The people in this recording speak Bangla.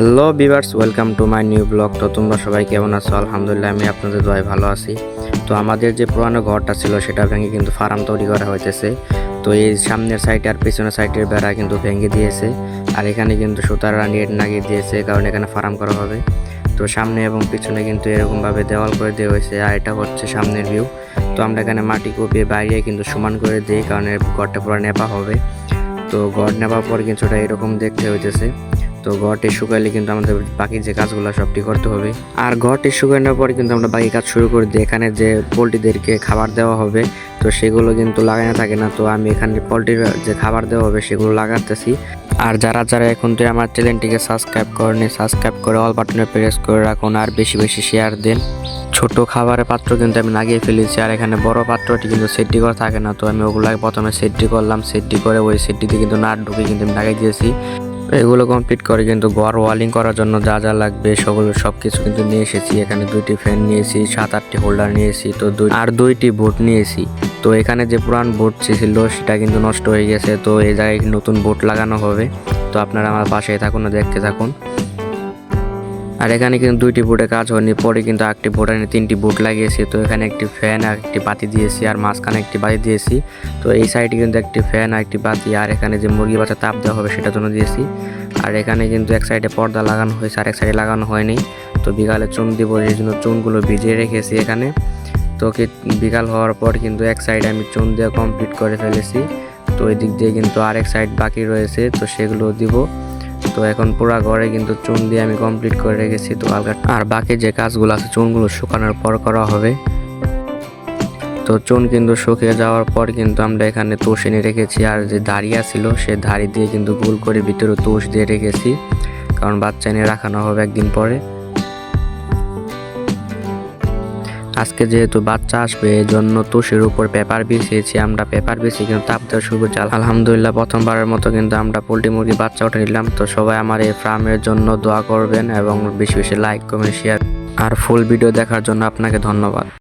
Hello viewers welcome to my new blog তো তোমরা সবাই কেমন আছো? আলহামদুলিল্লাহ, আমি আপনাদের দোয়ায় ভালো আছি। তো আমাদের যে পুরানো ঘরটা ছিল, সেটা ভেঙে কিন্তু ফার্ম তৈরি করা হইতেছে। তো এই সামনের সাইডে আর পিছনের সাইডের বেড়া কিন্তু ভেঙে দিয়েছে। আর এখানে কিন্তু সুতারা নেট লাগিয়ে দিয়েছে কারণ এখানে ফার্ম করা হবে। তো সামনে এবং পিছনে কিন্তু এরকমভাবে দেওয়াল করে দেওয়া হয়েছে, আর এটা হচ্ছে সামনের ভিউ তো আমরা এখানে মাটি কপিয়ে বাইরে কিন্তু সমান করে দিই, কারণ ঘরটা পুরো নেপা হবে। তো ঘর নেবার পর কিন্তু ওটা এরকম দেখতে হইতেছে। তো ঘরটি শুকাইলে কিন্তু আমাদের বাকি যে কাজগুলো সবটি করতে হবে। আর ঘরটি শুকানোর পর কিন্তু আমরা বাকি কাজ শুরু করে দিই। এখানে যে পোলট্রিদেরকে খাবার দেওয়া হবে, তো সেগুলো কিন্তু লাগানো থাকে না। তো আমি এখানে পোলট্রির যে খাবার দেওয়া হবে, সেগুলো লাগাতেছি। আর যারা যারা এখন তো আমার চ্যানেলটিকে সাবস্ক্রাইব করেনি, সাবস্ক্রাইব করে অল বাটনে প্রেস করে রাখুন। আর বেশি বেশি শেয়ার দেন। ছোট খাবারের পাত্র কিন্তু আমি লাগিয়ে ফেলেছি। আর এখানে বড় পাত্রটি কিন্তু সেটটি করা থাকে না। তো আমি ওগুলো প্রথমে সেটটি করলাম। সেটটি করে ওই সেটটিতে কিন্তু নাট ঢুকে কিন্তু আমি লাগিয়ে দিয়েছি। এগুলো কমপ্লিট করে কিন্তু ঘর ওয়ালিং করার জন্য যা যা লাগবে সেগুলো সব কিছু কিন্তু নিয়ে এসেছি। এখানে দুইটি ফ্যান নিয়েছি, সাত আটটি হোল্ডার নিয়েছি, তো দুই আর দুইটি বোট নিয়েছি। তো এখানে যে পুরান বোট ছিল, সেটা কিন্তু নষ্ট হয়ে গেছে। তো এই জায়গায় নতুন বোট লাগানো হবে। তো আপনারা আমার পাশে থাকুন, দেখতে থাকুন। আর এখানে কিন্তু দুইটি বোর্ডে কাজ হয়নি, পরে কিন্তু একটি বোর্ডে তিনটি বোর্ড লাগিয়েছি। তো এখানে একটি ফ্যান আর একটি বাতি দিয়েছি, আর মাঝখানে একটি বাতি দিয়েছি। তো এই সাইডে কিন্তু একটি ফ্যান আর একটি বাতি, আর এখানে যে মুরগি বাচ্চা তাপ দেওয়া হবে সেটার জন্য দিয়েছি। আর এখানে কিন্তু এক সাইডে পর্দা লাগানো হয়েছে আর এক সাইডে লাগানো হয়নি। তো বিকালে চুন দিব, এই জন্য চুনগুলো ভিজিয়ে রেখেছি এখানে। তো কি বিকাল হওয়ার পর কিন্তু এক সাইডে আমি চুন দিয়ে কমপ্লিট করে ফেলেছি। তো ওই দিক দিয়ে কিন্তু আরেক সাইড বাকি রয়েছে, তো সেগুলো দিব। তো এখন পুরো ঘরে কিন্তু চুন দিয়ে আমি কমপ্লিট করে রেখেছি তো আলগা আর বাকি যে কাজগুলো আছে, চুনগুলো শুকানোর পর করা হবে। তো চুন কিন্তু শুকিয়ে যাওয়ার পর কিন্তু আমরা এখানে তোষ এনে রেখেছি আর যে দাঁড়িয়া ছিল, সে দাড়ি দিয়ে কিন্তু গোল করে ভিতরে তুষ দিয়ে রেখেছি। কারণ বাচ্চা এনে রাখানো হবে একদিন পরে। আজকে যেহেতু বাচ্চা আসবে এই জন্য তুষের উপর পেপার বিছিয়েছি, আমরা পেপার বিছিয়ে কিন্তু তাপ দেওয়া শুরু করছি আলহামদুলিল্লাহ, প্রথমবারের মতো কিন্তু আমরা পোলট্রি মুরগি বাচ্চা উঠে নিলাম। তো সবাই আমার এই ফার্মের জন্য দোয়া করবেন এবং বেশি বেশি লাইক কমেন্ট শেয়ার আর ফুল ভিডিও দেখার জন্য আপনাকে ধন্যবাদ।